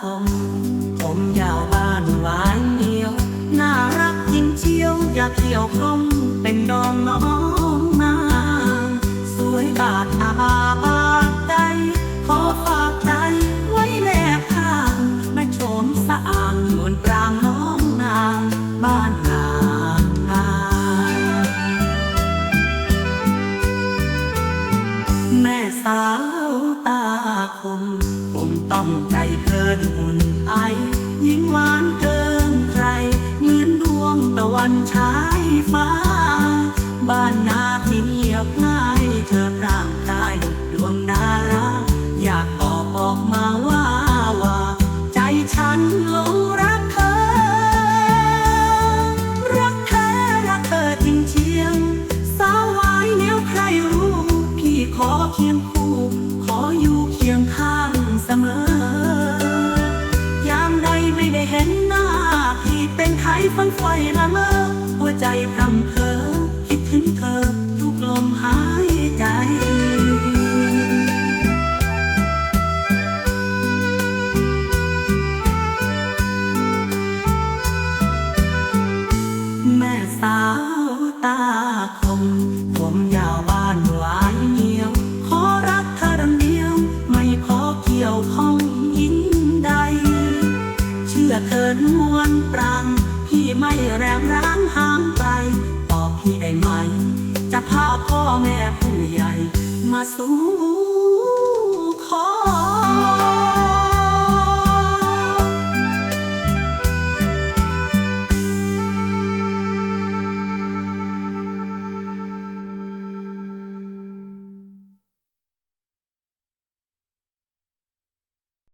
ผมผมยาวบ้านหวานเดียว น่ารักยิ่งเชียวอยากเที่ยวพรมเป็นดองน้องนางสวยบาดอาบาดใจขอฝากใจไว้แลข้างแม่ชมสะอางนวลปรางน้องนางบ้านนาแม่สาวตาคม ต้องใจเกินหุ่นไอยิ่งหวานเกินใครเหมือนดวงตะวันฉายฟ้า มอยามใดไม่ได้เห็นหน้าที่เป็นไข้ฟังไฟละเมอหัวใจพรำเพอคิดถึงเธอ อเธอนวลปรัง พี่ไม่แรงร้างห่างไกลบอกพี่ได้ไหม จะพาพ่อแม่ผู้ใหญ่ มาสู่